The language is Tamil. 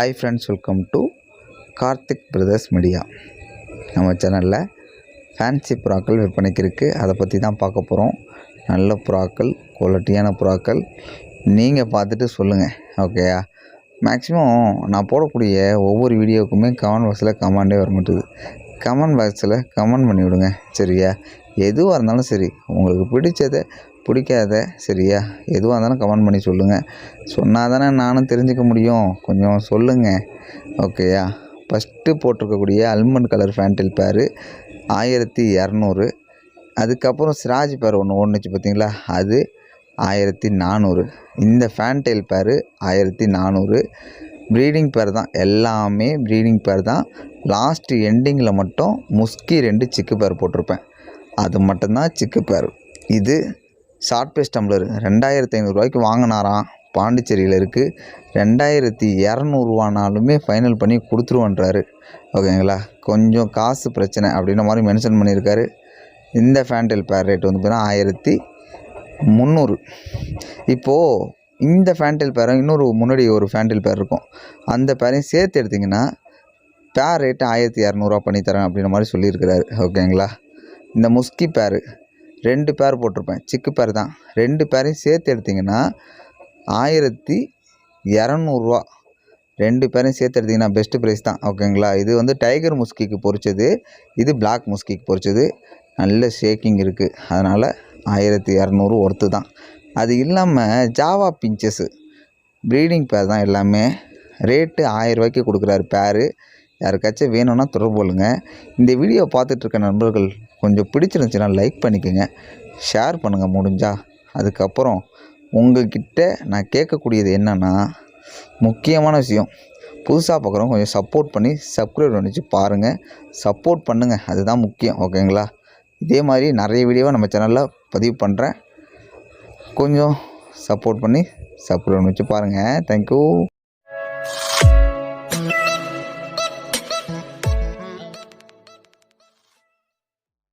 Hi friends welcome to Karthik brothers media நம்ம சேனலில் ஃபேன்சி புறாக்கள் விற்பனைக்கு இருக்குது அதை பற்றி தான் பார்க்க போகிறோம் நல்ல புறாக்கள் குவாலிட்டியான புறாக்கள். நீங்கள் பார்த்துட்டு சொல்லுங்கள் ஓகேயா மேக்ஸிமம் நான் போடக்கூடிய ஒவ்வொரு வீடியோவுக்குமே கமெண்ட் பாக்ஸில் கமெண்டே வர மாட்டேது. கமெண்ட் பாக்ஸில் கமெண்ட் பண்ணி விடுங்க சரியா? எதுவாக இருந்தாலும் சரி. உங்களுக்கு பிடிச்சதை பிடிக்காத சரியா? எதுவாக இருந்தாலும் கமெண்ட் பண்ணி சொல்லுங்கள் சொன்னால் தானே நானும் தெரிஞ்சுக்க முடியும். கொஞ்சம் சொல்லுங்கள் ஓகேயா ஃபஸ்ட்டு போட்டிருக்கக்கூடிய அல்மண்ட் கலர் ஃபேண்டில் பேரு ஆயிரத்தி இரநூறு. அதுக்கப்புறம் சிராஜ் பேர் ஒன்று ஒன்றுச்சு பார்த்தீங்களா? அது ஆயிரத்தி நானூறு. இந்த ஃபேன்டைல் பேர் ஆயிரத்தி நானூறு. ப்ரீடிங் பேர் தான். எல்லாமே ப்ரீடிங் பேர் தான். லாஸ்ட்டு எண்டிங்கில் மட்டும் முஸ்கி ரெண்டு சிக்கு பேர் போட்டிருப்பேன். அது மட்டும்தான் சிக்கு பேர் இது ஷார்ட் பேஸ் டம்ளர். ரெண்டாயிரத்தி ஐநூறுரூவாய்க்கு வாங்கினாராம். பாண்டிச்சேரியில் இருக்குது ரெண்டாயிரத்தி இரநூறுவானாலுமே ஃபைனல் பண்ணி கொடுத்துருவன்றாரு. ஓகேங்களா? கொஞ்சம் காசு பிரச்சனை அப்படின்ற மாதிரி மென்ஷன் பண்ணியிருக்காரு. இந்த ஃபேண்டில் பேர் ரேட் வந்து பார்த்தீங்கன்னா ஆயிரத்தி முந்நூறு. இப்போது இந்த ஃபேண்டில் பேரும் இன்னொரு முன்னாடி ஒரு ஃபேண்டில் பேர் இருக்கும். அந்த பேரையும் சேர்த்து எடுத்திங்கன்னா பேர் ரேட்டு ஆயிரத்தி இரநூறுவா பண்ணித்தரேன் அப்படின்ற மாதிரி சொல்லியிருக்கிறாரு. ஓகேங்களா? இந்த முஸ்கி பேர் ரெண்டு பேர் போட்டிருப்பேன். சிக்கு பேர் தான். ரெண்டு பேரையும் சேர்த்து எடுத்திங்கன்னா ஆயிரத்தி இரநூறுவா. ரெண்டு பேரையும் சேர்த்து எடுத்திங்கன்னா பெஸ்ட்டு ப்ரைஸ் தான். ஓகேங்களா இது வந்து டைகர் முஸ்கிக்கு பொரிச்சது. இது பிளாக் முஸ்கிக்கு பொரிச்சது. நல்ல ஷேக்கிங் இருக்குது அதனால் ஆயிரத்தி இரநூறு ஒர்த்து தான். அது இல்லாமல் ஜாவா பிஞ்சஸ்ஸு ப்ரீடிங் பேர் தான் எல்லாமே. ரேட்டு ஆயிரரூவாய்க்கு கொடுக்குறாரு பேரு யாருக்காச்சும் வேணும்னா தொடர்பு கொள்ளுங்கள் இந்த வீடியோ பார்த்துட்ருக்க நண்பர்கள் கொஞ்சம் பிடிச்சிருந்துச்சுன்னா லைக் பண்ணிக்கோங்க. ஷேர் பண்ணுங்கள் முடிஞ்சால் அதுக்கப்புறம் உங்கள்கிட்ட நான் கேட்கக்கூடியது என்னென்னா முக்கியமான விஷயம். புதுசாக பார்க்குறவங்க கொஞ்சம் சப்போர்ட் பண்ணி சப்ஸ்கிரைப் பண்ணிச்சு பாருங்கள் சப்போர்ட் பண்ணுங்கள் அதுதான் முக்கியம். ஓகேங்களா இதே மாதிரி நிறைய வீடியோவை நம்ம சேனலில் பதிவு பண்ணுறேன் கொஞ்சம் சப்போர்ட் பண்ணி சப்ஸ்கிரைப் பண்ணி வச்சு பாருங்கள் தேங்க்யூ